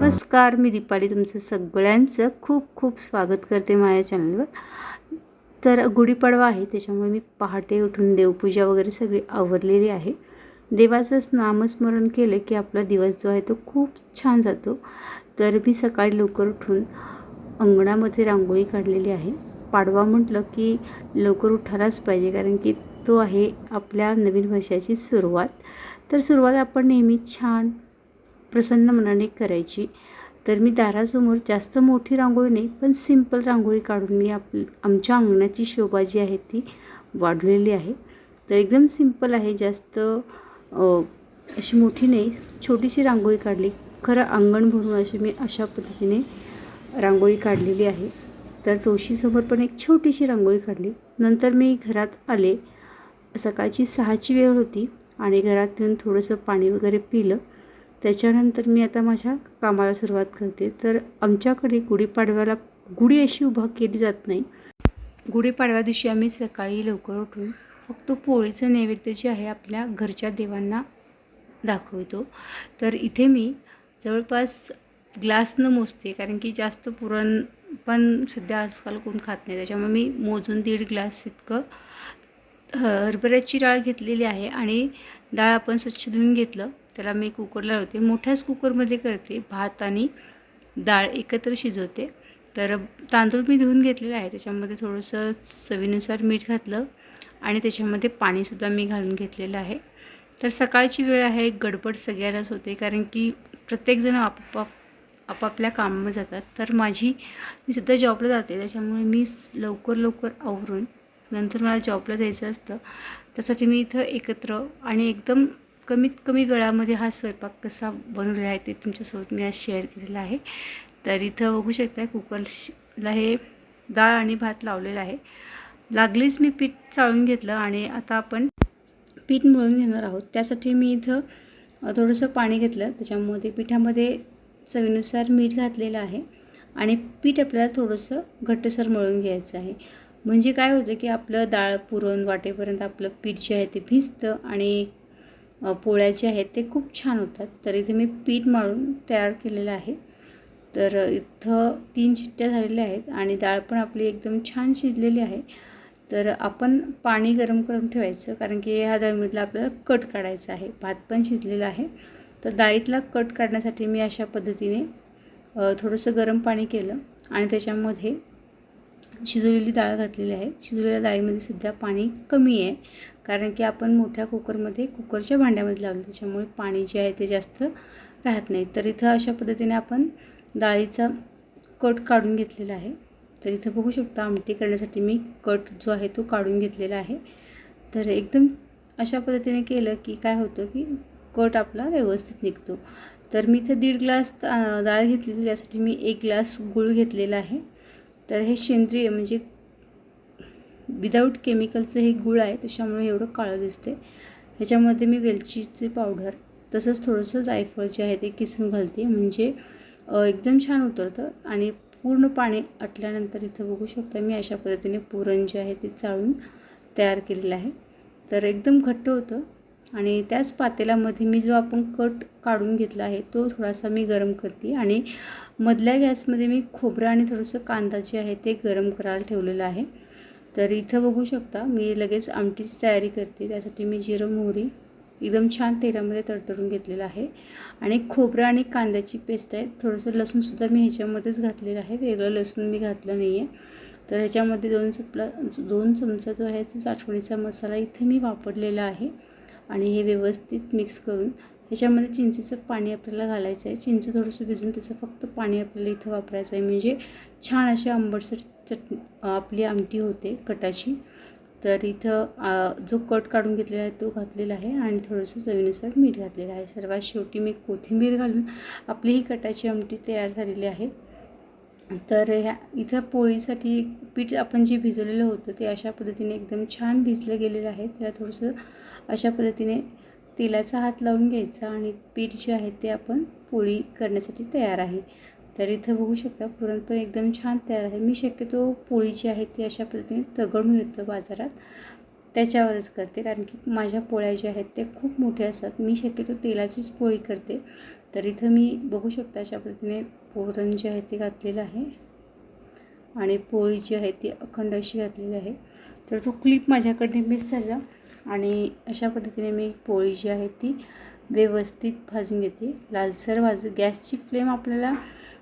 नमस्कार मी दीपाली. तुमचं सगळ्यांचं खूप खूप स्वागत करते माझ्या चॅनलवर. तर गुढीपाडवा आहे त्याच्यामुळे मी पहाटे उठून देवपूजा वगैरे सगळी आवरलेली आहे. देवाचंच नामस्मरण केलं की आपला दिवस जो आहे तो खूप छान जातो. तर मी सकाळी लवकर उठून अंगणामध्ये रांगोळी काढलेली आहे. पाडवा म्हटलं की लवकर उठायलाच पाहिजे कारण की तो आहे आपल्या नवीन वर्षाची सुरुवात. तर सुरुवात आपण नेहमी छान प्रसन्न मनाने करायची. तर मी दारासमोर जास्त मोठी रांगोळी नाही पण सिंपल रांगोळी काढून मी आप आमच्या अंगणाची शोभा जी आहे ती वाढलेली आहे. तर एकदम सिंपल आहे जास्त अशी मोठी नाही छोटीशी रांगोळी काढली. खरं अंगण भरून अशी मी अशा पद्धतीने रांगोळी काढलेली आहे. तर तुळशीसमोर पण एक छोटीशी रांगोळी काढली. नंतर मी घरात आले. सकाळची सहाची वेळ होती आणि घरात येऊन थोडंसं पाणी वगैरे पिलं. त्याच्यानंतर मी आता माझ्या कामाला सुरुवात करते. तर आमच्याकडे गुढीपाडव्याला गुढी अशी उभा केली जात नाही. गुढीपाडव्या दिवशी आम्ही सकाळी लवकर उठून फक्त पोळीचं नैवेद्य जे आहे आपल्या घरच्या देवांना दाखवतो. तर इथे मी जवळपास ग्लास न मोजते कारण की जास्त पुरण पण सध्या आजकाल कोण खात नाही. त्याच्यामुळे मी मोजून दीड ग्लास इतकं हरभऱ्याची डाळ घेतलेली आहे आणि डाळ आपण स्वच्छ धुवून घेतलं त्याला मी कुकरला लावते. मोठ्याच कुकरमध्ये करते. भात आणि डाळ एकत्र शिजवते. तर तांदूळ मी धुवून घेतलेला आहे. त्याच्यामध्ये थोडंसं चवीनुसार मीठ घातलं आणि त्याच्यामध्ये पाणीसुद्धा मी घालून घेतलेलं आहे. तर सकाळची वेळ आहे. गडबड सगळ्यालाच होते. कारण की प्रत्येकजण आपाप आपापल्या कामामध्ये जातात. तर माझी मी सध्या जॉबला जाते. त्याच्यामुळे मी लवकर लवकर आवरून नंतर मला जॉबला जायचं असतं. त्यासाठी मी इथं एकत्र आणि एकदम कमीत कमी वेळामध्ये हा स्वयंपाक कसा बनवलेला आहे ते तुमच्यासोबत मी आज शेअर केलेला आहे. तर इथं बघू शकता कुकरला हे डाळ आणि भात लावलेला आहे. लागलीच मी पीठ चाळून घेतलं आणि आता आपण पीठ मळून घेणार आहोत. त्यासाठी मी इथं थोडंसं पाणी घेतलं. त्याच्यामध्ये पिठामध्ये चवीनुसार मीठ घातलेलं आहे आणि पीठ आपल्याला थोडंसं घट्टसर मळून घ्यायचं आहे. म्हणजे काय होतं की आपलं डाळ पुरण वाटेपर्यंत आपलं पीठ जे आहे ते भिजतं आणि पोळ्या जे आहेत ते खूप छान होतात. तर इथे मी पीठ माळून तयार केलेलं आहे. तर इथं तीन शिट्ट्या झालेल्या आहेत आणि डाळ पण आपली एकदम छान शिजलेली आहे. तर आपण पाणी गरम करून ठेवायचं कारण की ह्या डाळीमधला आपल्याला कट काढायचा आहे. भात पण शिजलेला आहे. तर डाळीतला कट काढण्यासाठी मी अशा पद्धतीने थोडंसं गरम पाणी केलं आणि त्याच्यामध्ये शिजवलेली डाळ घातलेली आहे. शिजवलेल्या डाळीमध्ये सध्या पाणी कमी आहे. कारण की आपण मोठ्या कुकरमध्ये कुकरच्या भांड्यामध्ये लावलं. त्याच्यामुळे पाणी जे आहे ते जास्त राहत नाही. तर इथं अशा पद्धतीने आपण डाळीचा कट काढून घेतलेला आहे. तर इथं बघू शकता आमटी करण्यासाठी मी कट जो आहे तो काढून घेतलेला आहे. तर एकदम अशा पद्धतीने केलं की काय होतं की कट आपला व्यवस्थित निघतो. तर मी इथं दीड ग्लास ता- डाळ घेतलेली यासाठी मी एक ग्लास गूळ घेतलेला आहे. तर हे सेंद्रिय म्हणजे विदाऊट केमिकलचं हे गूळ आहे त्याच्यामुळे एवढं काळं दिसते. ह्याच्यामध्ये मी वेलचीचे पावडर तसंच थोडंसं जायफळ जे आहे ते किसून घालते. म्हणजे एकदम छान उतरतं आणि पूर्ण पाणी आटल्यानंतर इथं बघू शकता मी अशा पद्धतीने पुरण जे आहे ते चाळून तयार केलेलं आहे. तर एकदम घट्ट होतं आणि त्याच पातेल्यामध्ये मी जो आपण कट काढून घेतला आहे तो थोडासा मी गरम करते आणि मधल्या गॅसमध्ये मी खोबरं आणि थोडंसं कांदा जे आहे ते गरम करायला ठेवलेलं आहे. तर इथं बघू शकता मी लगेच आमटीची तयारी करते. त्यासाठी मी जिरं मोहरी एकदम छान तेलामध्ये तडतडून घेतलेलं आहे. आणि खोबरं आणि कांद्याची पेस्ट आहे. थोडंसं लसूणसुद्धा मी ह्याच्यामध्येच घातलेलं आहे. वेगळं लसूण मी घातलं नाही आहे तर ह्याच्यामध्ये दोन चपला दोन चमचा जो आहे तो साठवणीचा मसाला इथे मी वापरलेला आहे. आणि हे व्यवस्थित मिक्स करून ह्याच्यामध्ये चिंचेचं पाणी आपल्याला घालायचं आहे. चिंच थोडंसं भिजून त्याचं फक्त पाणी आपल्याला इथं वापरायचं आहे. म्हणजे छान अशी आंबटसर चटणी आपली आमटी होते कटाची. तर इथं जो कट काढून घेतलेला आहे तो घातलेला आहे आणि थोडंसं चवीनुसार मीठ घातलेलं आहे. सर्वात शेवटी मी कोथिंबीर घालून आपली ही कटाची आमटी तयार झालेली आहे. तर ह्या इथं पोळीसाठी पीठ आपण जे भिजवलेलं होतं ते अशा पद्धतीने एकदम छान भिजलं गेलेलं आहे. त्याला थोडंसं अशा पद्धतीने तेलाचा हात लावून घ्यायचा आणि पीठ जे आहे ते आपण पोळी करण्यासाठी तयार आहे. तर इथं बघू शकता पुरणपोळी एकदम छान तयार आहे. मी शक्यतो पोळी जी आहे ती अशा पद्धतीने तगड मिळतं बाजारात. त्याच्यावरच करते कारण की माझ्या पोळ्या ज्या आहेत त्या खूप मोठ्या असतात. मी शक्यतो तेलाचीच पोळी करते. तर इथं मी बघू शकता अशा पद्धतीने पुरण जे आहे ते घातलेलं आहे. आणि पोळी जी आहे ती अखंड अशी घातलेली आहे. तर तो क्लिप माझ्याकडे मिस झाला आणि अशा पद्धतीने मी पोळी जी आहे ती व्यवस्थित भाजून घेते. लालसर भाजू गॅसची फ्लेम आपल्याला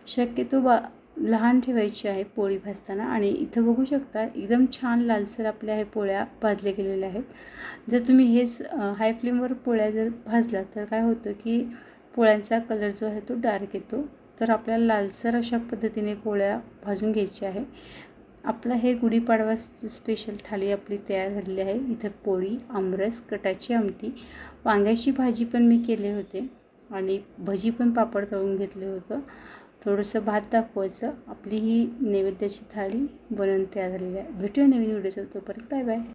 शक्यतो बा लहान ठेवायची आहे पोळी भाजताना. आणि इथं बघू शकता एकदम छान लालसर आपल्या हे पोळ्या भाजल्या गेलेल्या आहेत. जर तुम्ही हेच हाय फ्लेमवर पोळ्या जर भाजला तर काय होतं की पोळ्यांचा कलर जो आहे तो डार्क येतो. तर आपल्याला लालसर अशा पद्धतीने पोळ्या भाजून घ्यायच्या आहे. आपलं हे गुढीपाडवा स्पेशल थाळी आपली तयार झालेली आहे. इथं पोळी आमरस कटाची आमटी वांग्याची भाजी पण मी केले होते आणि भजी पण पापड तळून घेतलं होतं. थोडंसं भात दाखवायचं. आपली ही नैवेद्याची थाळी बनवून तयार झालेली आहे. भेटूया नवीन व्हिडिओचं तोपर्यंत. Bye bye